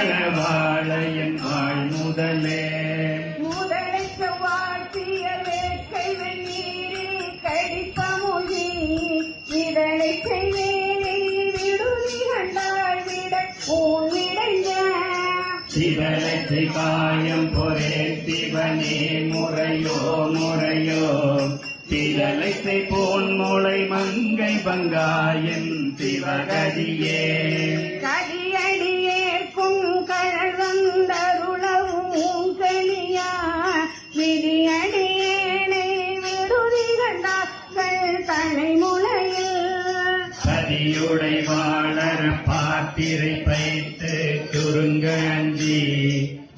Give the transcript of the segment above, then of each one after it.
வாழையன் வாழ் முதலே. முதலைக்கு வாழ்த்திய வேட்கை வெந்நீரில் கடித்த மொழி விடுதி கண்டாள் விட பூவிடைஞ்ச சிவலத்தை காயம் பொரே சிவனே முறையோ முறையோ. சிவலத்தை போன் முளை மங்கை பங்காயன் சிவகதியே. கடியடியேற்கும் கண்டார்கள் தலைமுறையில் பதியுடை வாழர் பாத்திரை பைத்து சுருங்கி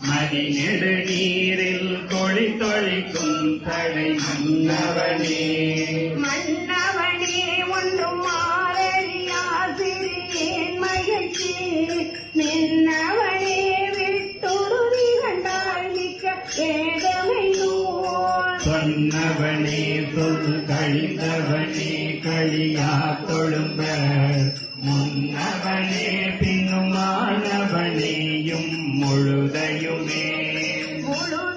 மதி நெடு நீரில் கொழி தொழிக்கும் தடை மன்னவனே மன்னவனே. சொன்னவனே சொல் கழிந்தவனே கழியா தொழும்ப. முன்னவனே பின்னுமானவனேயும் முழுதையுமே. முழு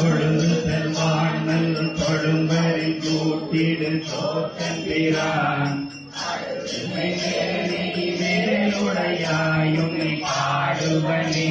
கொழுந்து பெருமானல் கொடும்பரி கூட்டிடு சோத்தந்திரான் மேலுடையாயும் பாடுவனே